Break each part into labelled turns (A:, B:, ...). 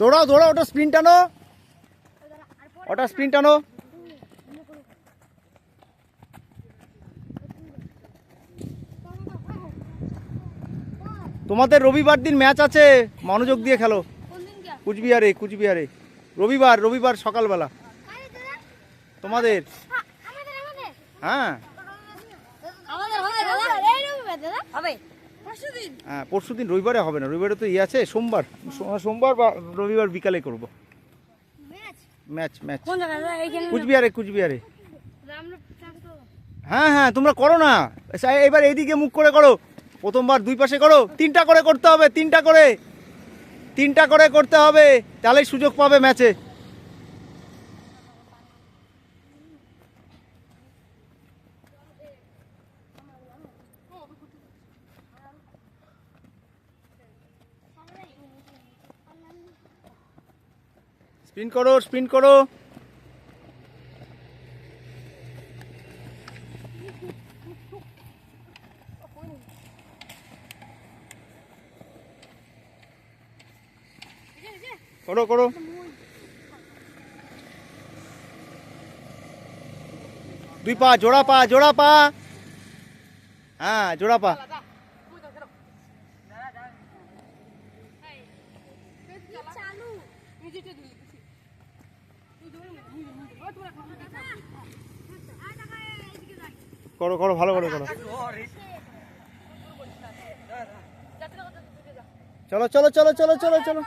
A: দৌড়াও দৌড়াও, ওটা স্প্রিন্ট টানো। ওটা স্প্রিন্ট টানো। তোমাদের রবিবার দিন ম্যাচ আছে, মনোযোগ দিয়ে খেলো। কুচবিহারে কুচবিহারে। রবিবার রবিবার সকালবেলা। তোমাদের? হ্যাঁ।
B: হবে।
A: হ্যাঁ পরশু দিন রবিবারে হবে না রবিবারে তো ইয়ে আছে সোমবার। সোমবার বা রবিবার বিকালে করব।
B: ম্যাচ?
A: ম্যাচ কুচবিহারে কুচবিহারে। হ্যাঁ হ্যাঁ তোমরা করো না। সা- এবার এইদিকে মুখ করে করো। প্রথমবার দুই পাশে করো। তিনটা করে করতে হবে তিনটা করে। তিনটা করে করতে হবে। তাহলেই সুযোগ পাবে ম্যাচে। স্পিন করো স্পিন করো। করো করো। দুই পা, জোড়া পা জোড়া পা। হ্যাঁ জোড়া পা।
B: চালু।
A: করো করো, ভালো করে করো। চলো চলো চলো চলো চলো চলো।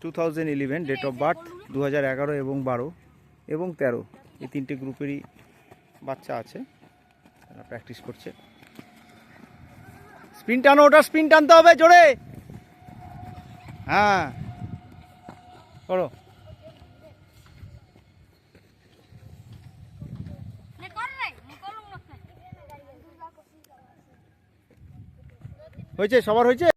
A: Two thousand eleven date of birth দু হাজার এগারো এবং বারো এবং তেরো। এই তিনটে গ্রুপেরই বাচ্চা আছে, তারা প্র্যাকটিস করছে। স্পিন টানো, ওটা স্পিন টানতে হবে, জোরে। হ্যাঁ। করো হয়েছে সবার হয়েছে?